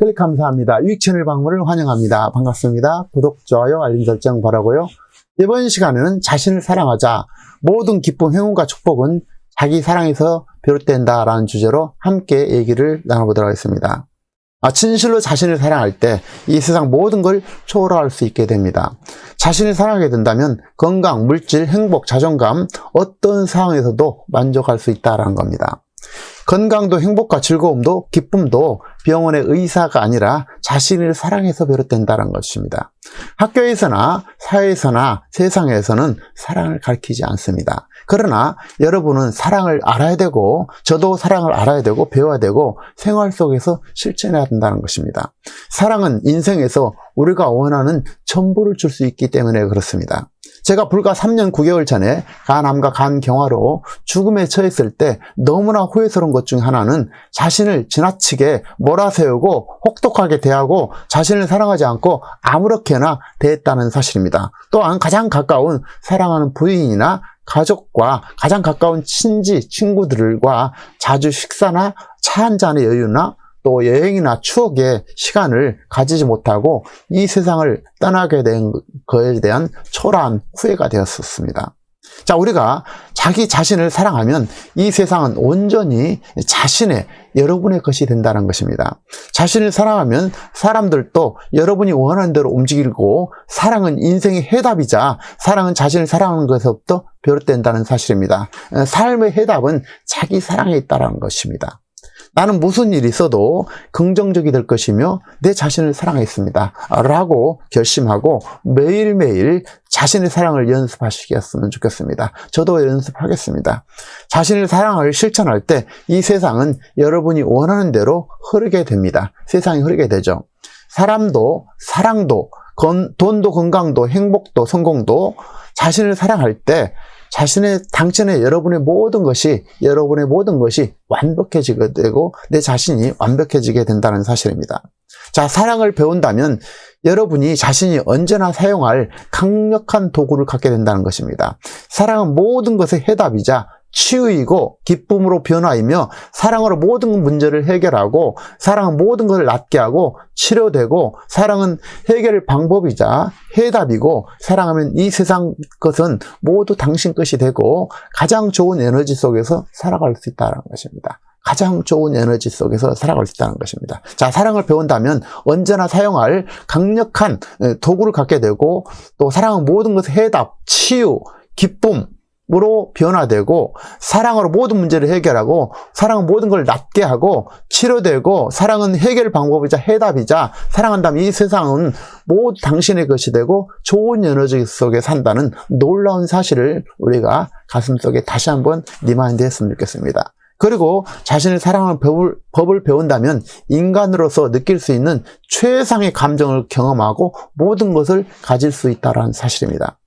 클릭 감사합니다. 유익 채널 방문을 환영합니다. 반갑습니다. 구독, 좋아요, 알림 설정 바라고요. 이번 시간에는 자신을 사랑하자. 모든 기쁨, 행운과 축복은 자기 사랑에서 비롯된다 라는 주제로 함께 얘기를 나눠보도록 하겠습니다. 아, 진실로 자신을 사랑할 때 이 세상 모든 걸 초월할 수 있게 됩니다. 자신을 사랑하게 된다면 건강, 물질, 행복, 자존감 어떤 상황에서도 만족할 수 있다라는 겁니다. 건강도 행복과 즐거움도 기쁨도 병원의 의사가 아니라 자신을 사랑해서 비롯된다는 것입니다. 학교에서나 사회에서나 세상에서는 사랑을 가르치지 않습니다. 그러나 여러분은 사랑을 알아야 되고 저도 사랑을 알아야 되고 배워야 되고 생활 속에서 실천해야 된다는 것입니다. 사랑은 인생에서 우리가 원하는 전부를 줄 수 있기 때문에 그렇습니다. 제가 불과 3년 9개월 전에 간암과 간경화로 죽음에 처했을 때 너무나 후회스러운 것 중 하나는 자신을 지나치게 몰아세우고 혹독하게 대하고 자신을 사랑하지 않고 아무렇게나 대했다는 사실입니다. 또한 가장 가까운 사랑하는 부인이나 가족과 가장 가까운 친지, 친구들과 자주 식사나 차 한 잔의 여유나 또 여행이나 추억의 시간을 가지지 못하고 이 세상을 떠나게 된 것에 대한 초라한 후회가 되었었습니다. 자, 우리가 자기 자신을 사랑하면 이 세상은 온전히 자신의 여러분의 것이 된다는 것입니다. 자신을 사랑하면 사람들도 여러분이 원하는 대로 움직이고 사랑은 인생의 해답이자 사랑은 자신을 사랑하는 것에서부터 비롯된다는 사실입니다. 삶의 해답은 자기 사랑에 있다는 것입니다. 나는 무슨 일이 있어도 긍정적이 될 것이며 내 자신을 사랑했습니다. 라고 결심하고 매일매일 자신의 사랑을 연습하시겠으면 좋겠습니다. 저도 연습하겠습니다. 자신의 사랑을 실천할 때 이 세상은 여러분이 원하는 대로 흐르게 됩니다. 세상이 흐르게 되죠. 사람도, 사랑도, 건, 돈도, 건강도, 행복도, 성공도 자신을 사랑할 때 자신의 당신의 여러분의 모든 것이 여러분의 모든 것이 완벽해지게 되고 내 자신이 완벽해지게 된다는 사실입니다. 자, 사랑을 배운다면 여러분이 자신이 언제나 사용할 강력한 도구를 갖게 된다는 것입니다. 사랑은 모든 것의 해답이자 치유이고 기쁨으로 변화이며 사랑으로 모든 문제를 해결하고 사랑은 모든 것을 낫게 하고 치료되고 사랑은 해결 방법이자 해답이고 사랑하면 이 세상 것은 모두 당신 것이 되고 가장 좋은 에너지 속에서 살아갈 수 있다는 것입니다. 가장 좋은 에너지 속에서 살아갈 수 있다는 것입니다. 자, 사랑을 배운다면 언제나 사용할 강력한 도구를 갖게 되고 또 사랑은 모든 것의 해답, 치유, 기쁨, 으로 변화되고 사랑으로 모든 문제를 해결하고 사랑은 모든 걸 낫게 하고 치료되고 사랑은 해결 방법이자 해답이자 사랑한다면 이 세상은 모두 당신의 것이 되고 좋은 에너지 속에 산다는 놀라운 사실을 우리가 가슴속에 다시 한번 리마인드 했으면 좋겠습니다. 그리고 자신의 사랑하는 법을, 법을 배운다면 인간으로서 느낄 수 있는 최상의 감정을 경험하고 모든 것을 가질 수 있다는 사실입니다.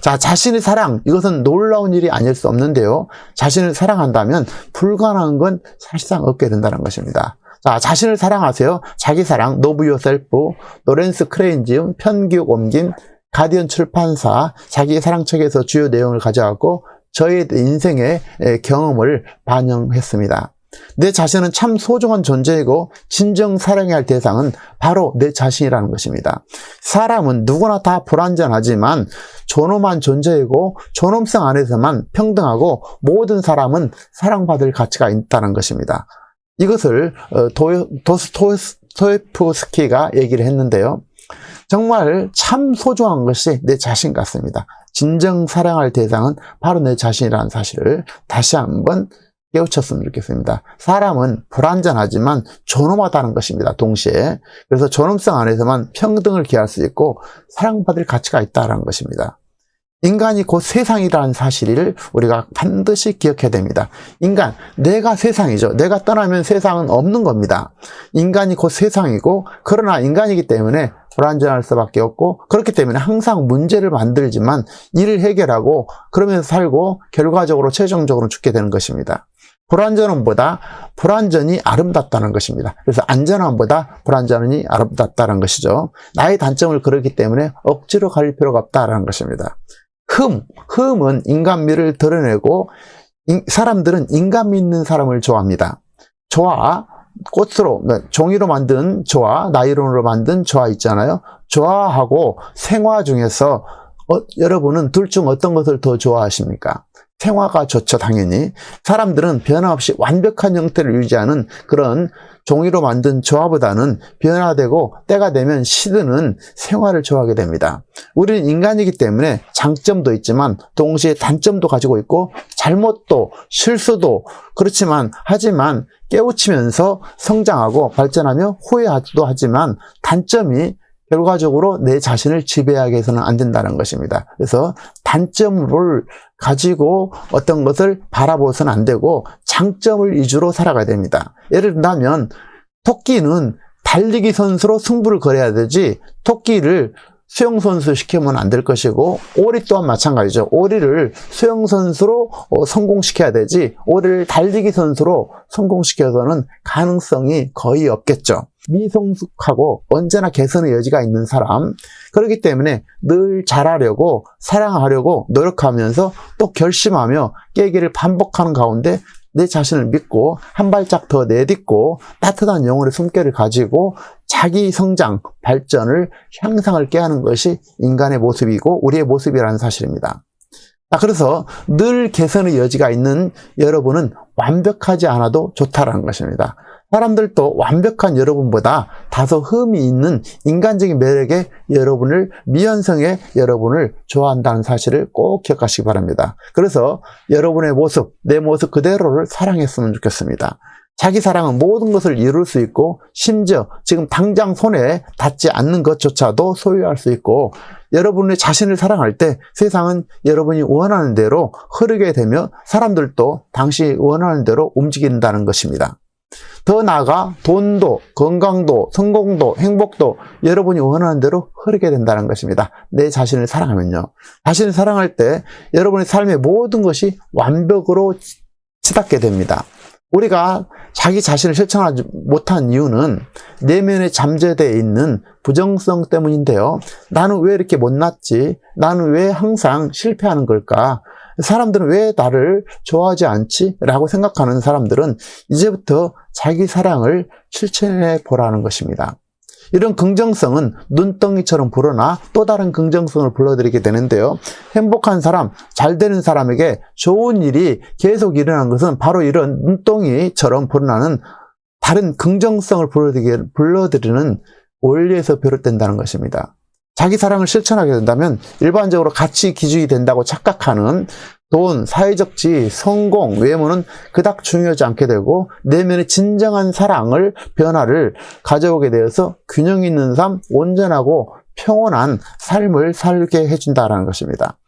자, 자신의 사랑, 이것은 놀라운 일이 아닐 수 없는데요. 자신을 사랑한다면 불가능한 건 사실상 없게 된다는 것입니다. 자, 자신을 사랑하세요. 자기 사랑, 노브 요셀프, 노렌스 크레인지움, 편기옥 옮김, 가디언 출판사, 자기의 사랑 책에서 주요 내용을 가져왔고, 저의 인생의 경험을 반영했습니다. 내 자신은 참 소중한 존재이고 진정 사랑해야 할 대상은 바로 내 자신이라는 것입니다. 사람은 누구나 다 불완전하지만 존엄한 존재이고 존엄성 안에서만 평등하고 모든 사람은 사랑받을 가치가 있다는 것입니다. 이것을 어, 도스토예프스키가 얘기를 했는데요. 정말 참 소중한 것이 내 자신 같습니다. 진정 사랑할 대상은 바로 내 자신이라는 사실을 다시 한번 깨우쳤으면 좋겠습니다. 사람은 불완전하지만 존엄하다는 것입니다. 동시에. 그래서 존엄성 안에서만 평등을 기할 수 있고 사랑받을 가치가 있다는 것입니다. 인간이 곧 세상이라는 사실을 우리가 반드시 기억해야 됩니다. 인간, 내가 세상이죠. 내가 떠나면 세상은 없는 겁니다. 인간이 곧 세상이고, 그러나 인간이기 때문에 불완전할 수밖에 없고, 그렇기 때문에 항상 문제를 만들지만 일을 해결하고, 그러면서 살고, 결과적으로 최종적으로 죽게 되는 것입니다. 불완전함보다 불완전이 아름답다는 것입니다. 그래서 안전함보다 불완전이 아름답다는 것이죠. 나의 단점을 그렇기 때문에 억지로 갈 필요가 없다는 것입니다. 흠, 흠은 인간미를 드러내고 사람들은 인간미 있는 사람을 좋아합니다. 좋아, 꽃으로, 네, 종이로 만든 조화, 나이론으로 만든 조화 있잖아요. 조화하고 생화 중에서 어, 여러분은 둘 중 어떤 것을 더 좋아하십니까? 생화가 좋죠, 당연히. 사람들은 변화없이 완벽한 형태를 유지하는 그런 종이로 만든 조화보다는 변화되고 때가 되면 시드는 생화를 좋아하게 됩니다. 우리는 인간이기 때문에 장점도 있지만 동시에 단점도 가지고 있고 잘못도 실수도 그렇지만 하지만 깨우치면서 성장하고 발전하며 후회하기도 하지만 단점이 결과적으로 내 자신을 지배하게 해서는 안 된다는 것입니다. 그래서 단점을 가지고 어떤 것을 바라보서는 안 되고 장점을 위주로 살아가야 됩니다. 예를 들면 토끼는 달리기 선수로 승부를 걸어야 되지 토끼를 수영 선수 시키면 안 될 것이고 오리 또한 마찬가지죠. 오리를 수영 선수로 어, 성공시켜야 되지 오리를 달리기 선수로 성공시켜서는 가능성이 거의 없겠죠. 미성숙하고 언제나 개선의 여지가 있는 사람 그렇기 때문에 늘 잘하려고 사랑하려고 노력하면서 또 결심하며 깨기를 반복하는 가운데 내 자신을 믿고 한 발짝 더 내딛고 따뜻한 영혼의 숨결을 가지고 자기 성장, 발전을 향상을 깨하는 것이 인간의 모습이고 우리의 모습이라는 사실입니다. 아, 그래서 늘 개선의 여지가 있는 여러분은 완벽하지 않아도 좋다라는 것입니다. 사람들도 완벽한 여러분보다 다소 흠이 있는 인간적인 매력의 여러분을 미완성의 여러분을 좋아한다는 사실을 꼭 기억하시기 바랍니다. 그래서 여러분의 모습, 내 모습 그대로를 사랑했으면 좋겠습니다. 자기 사랑은 모든 것을 이룰 수 있고 심지어 지금 당장 손에 닿지 않는 것조차도 소유할 수 있고 여러분의 자신을 사랑할 때 세상은 여러분이 원하는 대로 흐르게 되며 사람들도 당시 원하는 대로 움직인다는 것입니다. 더 나아가 돈도, 건강도, 성공도, 행복도 여러분이 원하는 대로 흐르게 된다는 것입니다. 내 자신을 사랑하면요. 자신을 사랑할 때 여러분의 삶의 모든 것이 완벽으로 치닫게 됩니다. 우리가 자기 자신을 실천하지 못한 이유는 내면에 잠재되어 있는 부정성 때문인데요. 나는 왜 이렇게 못났지? 나는 왜 항상 실패하는 걸까? 사람들은 왜 나를 좋아하지 않지? 라고 생각하는 사람들은 이제부터 자기 사랑을 실천해 보라는 것입니다. 이런 긍정성은 눈덩이처럼 불어나 또 다른 긍정성을 불러들이게 되는데요. 행복한 사람, 잘 되는 사람에게 좋은 일이 계속 일어나는 것은 바로 이런 눈덩이처럼 불어나는 다른 긍정성을 불러들이는 원리에서 비롯된다는 것입니다. 자기 사랑을 실천하게 된다면 일반적으로 가치 기준이 된다고 착각하는 돈, 사회적 지위, 성공, 외모는 그닥 중요하지 않게 되고 내면의 진정한 사랑을, 변화를 가져오게 되어서 균형 있는 삶, 온전하고 평온한 삶을 살게 해준다는 것입니다.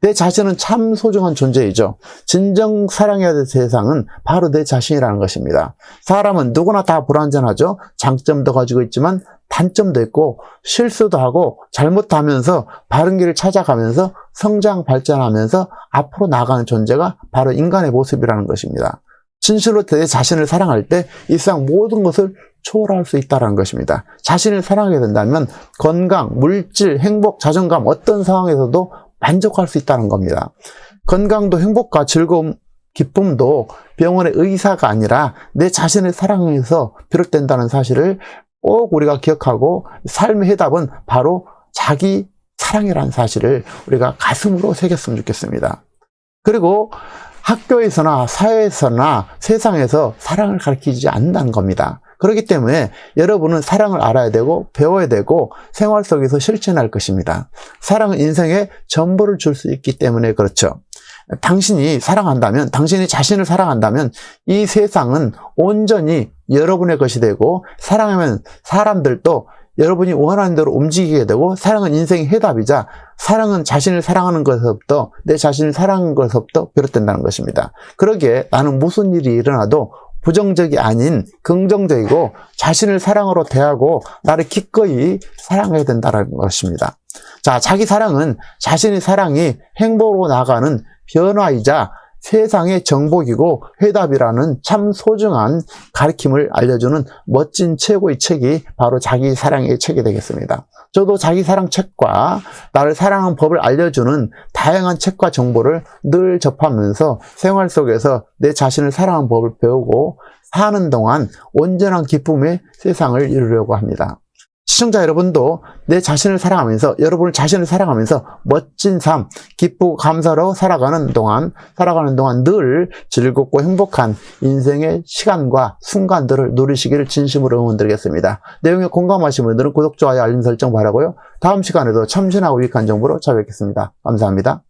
내 자신은 참 소중한 존재이죠. 진정 사랑해야 될 세상은 바로 내 자신이라는 것입니다. 사람은 누구나 다 불완전하죠. 장점도 가지고 있지만 단점도 있고 실수도 하고 잘못하면서 바른 길을 찾아가면서 성장 발전하면서 앞으로 나가는 존재가 바로 인간의 모습이라는 것입니다. 진실로 내 자신을 사랑할 때이 세상 모든 것을 초월할 수 있다는 것입니다. 자신을 사랑하게 된다면 건강, 물질, 행복, 자존감 어떤 상황에서도 만족할 수 있다는 겁니다. 건강도 행복과 즐거움, 기쁨도 병원의 의사가 아니라 내 자신을 사랑해서 비롯된다는 사실을 꼭 우리가 기억하고 삶의 해답은 바로 자기 사랑이라는 사실을 우리가 가슴으로 새겼으면 좋겠습니다. 그리고 학교에서나 사회에서나 세상에서 사랑을 가르치지 않는다는 겁니다. 그렇기 때문에 여러분은 사랑을 알아야 되고 배워야 되고 생활 속에서 실천할 것입니다. 사랑은 인생에 전부를 줄 수 있기 때문에 그렇죠. 당신이 사랑한다면, 당신이 자신을 사랑한다면 이 세상은 온전히 여러분의 것이 되고 사랑하면 사람들도 여러분이 원하는 대로 움직이게 되고 사랑은 인생의 해답이자 사랑은 자신을 사랑하는 것부터 내 자신을 사랑하는 것부터 비롯된다는 것입니다. 그러기에 나는 무슨 일이 일어나도 부정적이 아닌 긍정적이고 자신을 사랑으로 대하고 나를 기꺼이 사랑해야 된다는 것입니다. 자, 자기 사랑은 자신의 사랑이 행복으로 나가는 변화이자 세상의 정복이고 회답이라는 참 소중한 가르침을 알려주는 멋진 최고의 책이 바로 자기 사랑의 책이 되겠습니다. 저도 자기 사랑 책과 나를 사랑하는 법을 알려주는 다양한 책과 정보를 늘 접하면서 생활 속에서 내 자신을 사랑하는 법을 배우고 사는 동안 온전한 기쁨의 세상을 이루려고 합니다. 시청자 여러분도 내 자신을 사랑하면서 여러분을 자신을 사랑하면서 멋진 삶, 기쁘고 감사로 살아가는 동안 살아가는 동안 늘 즐겁고 행복한 인생의 시간과 순간들을 누리시기를 진심으로 응원드리겠습니다. 내용에 공감하신 분들은 구독, 좋아요, 알림 설정 바라고요. 다음 시간에도 참신하고 유익한 정보로 찾아뵙겠습니다. 감사합니다.